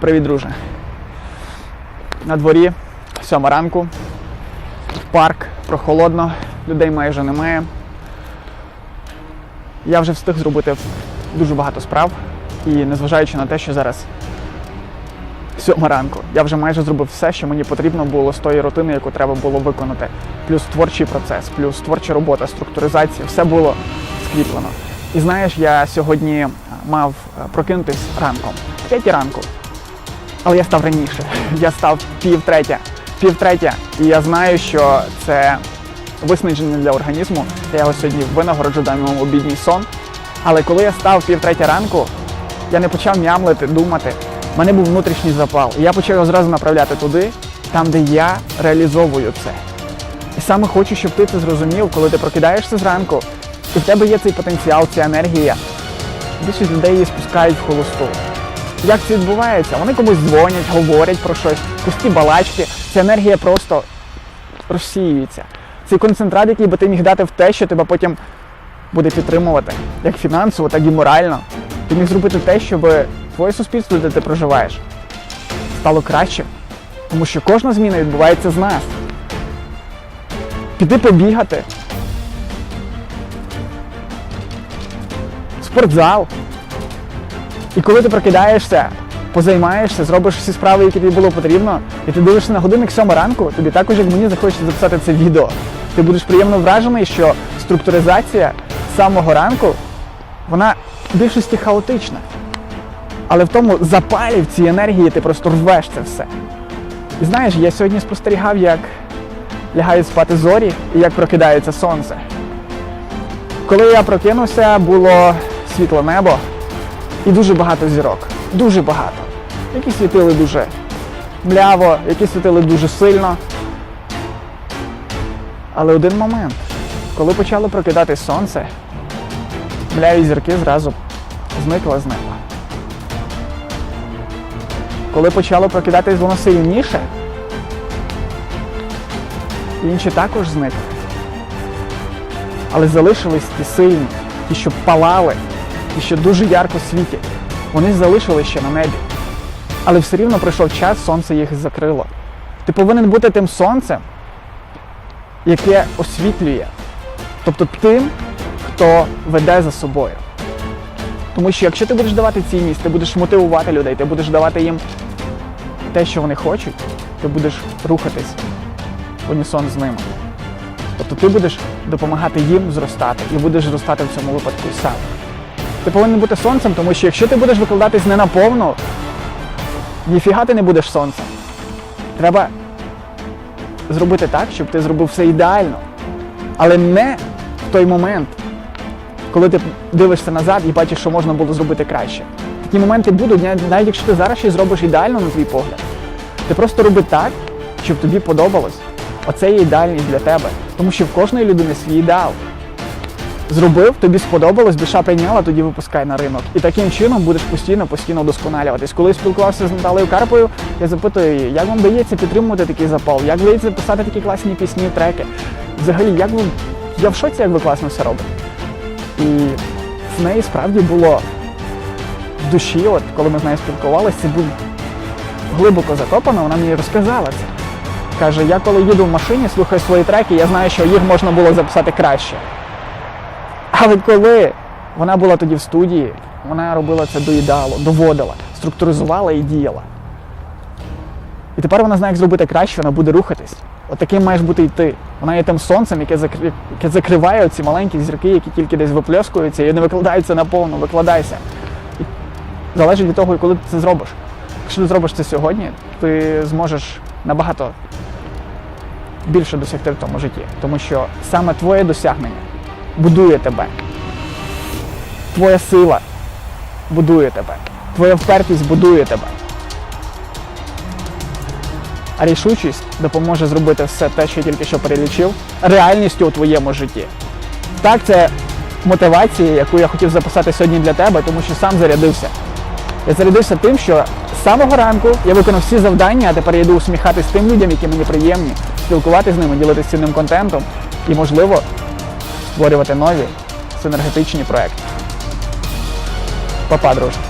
Привіт, друже. На дворі, сьома ранку, парк, прохолодно, людей майже немає. Я вже встиг зробити дуже багато справ, і незважаючи на те, що зараз сьома ранку, я вже майже зробив все, що мені потрібно було з тої рутини, яку треба було виконати. Плюс творчий процес, плюс творча робота, структуризація, все було скріплено. І знаєш, я сьогодні мав прокинутись ранком, п'ятій ранку. Але я став раніше. Я став пів третя. Пів третя. І я знаю, що це виснаження для організму. Я його сьогодні винагороджу йому обідній сон. Але коли я став пів третя ранку, я не почав мямлити, думати. У мене був внутрішній запал. І я почав його зразу направляти туди, там, де я реалізовую це. І саме хочу, щоб ти це зрозумів, коли ти прокидаєшся зранку, і в тебе є цей потенціал, ця енергія. Більшість людей її спускають в холосту. Як це відбувається? Вони комусь дзвонять, говорять про щось, пусті балачки, ця енергія просто розсіюється. Цей концентрат, який би ти міг дати в те, що тебе потім буде підтримувати, як фінансово, так і морально. Ти міг зробити те, щоб твоє суспільство, де ти проживаєш, стало кращим. Тому що кожна зміна відбувається з нас. Піти побігати. Спортзал. І коли ти прокидаєшся, позаймаєшся, зробиш всі справи, які тобі було потрібно, і ти дивишся на годинник 7 ранку, тобі також, як мені, захочеться записати це відео. Ти будеш приємно вражений, що структуризація самого ранку, вона в більшості хаотична. Але в тому запалі, в цій енергії ти просто рвеш це все. І знаєш, я сьогодні спостерігав, як лягають спати зорі і як прокидається сонце. Коли я прокинувся, було світле небо і дуже багато зірок. Дуже багато. Які світили дуже мляво, які світили дуже сильно. Але один момент, коли почало прокидати сонце, мляві зірки зразу зникли з неба. Коли почало прокидатись воно сильніше, інші також зникли. Але залишились ті сильні, ті, що палали, ті, що дуже ярко світять. Вони залишились ще на небі. Але все рівно прийшов час, сонце їх закрило. Ти повинен бути тим сонцем, яке освітлює. Тобто тим, хто веде за собою. Тому що якщо ти будеш давати цінність, ти будеш мотивувати людей, ти будеш давати їм те, що вони хочуть, ти будеш рухатись в унісон з ними. Тобто ти будеш допомагати їм зростати і будеш зростати в цьому випадку сам. Ти повинен бути сонцем, тому що якщо ти будеш викладатись не наповну, ніфіга ти не будеш сонцем. Треба зробити так, щоб ти зробив все ідеально. Але не в той момент, коли ти дивишся назад і бачиш, що можна було зробити краще. Такі моменти будуть, навіть якщо ти зараз щось зробиш ідеально, на твій погляд. Ти просто роби так, щоб тобі подобалось. Оце є ідеальність для тебе. Тому що в кожної людини свій ідеал. Зробив, тобі сподобалось, душа прийняла, тоді випускай на ринок. І таким чином будеш постійно, постійно вдосконалюватись. Коли спілкувався з Наталею Карпою, я запитую її, як вам вдається підтримувати такий запал, як вдається писати такі класні пісні, треки. Взагалі, як ви. Я в шоці, як ви класно все робите. І в неї справді було в душі, от коли ми з нею спілкувалися, це був глибоко закопано, вона мені розказала це. Каже, я коли їду в машині, слухаю свої треки, я знаю, що їх можна було записати краще. Але коли вона була тоді в студії, вона робила це до ідеалу, доводила, структуризувала і діяла. І тепер вона знає, як зробити краще, вона буде рухатись. От таким маєш бути і ти. Вона є тим сонцем, яке, закри... яке закриває ці маленькі зірки, які тільки десь виплескуються і не викладаються наповну, викладайся. І залежить від того, коли ти це зробиш. Якщо ти зробиш це сьогодні, ти зможеш набагато більше досягти в тому житті. Тому що саме твоє досягнення будує тебе. Твоя сила будує тебе. Твоя впертість будує тебе. А рішучість допоможе зробити все те, що я тільки що перелічив, реальністю у твоєму житті. Так, це мотивація, яку я хотів записати сьогодні для тебе, тому що сам зарядився. Я зарядився тим, що з самого ранку я виконав всі завдання, а тепер я йду усміхатись тим людям, які мені приємні, спілкуватися з ними, ділитися цінним контентом і, можливо, створювати нові синергетичні проекти. Па-па, друже.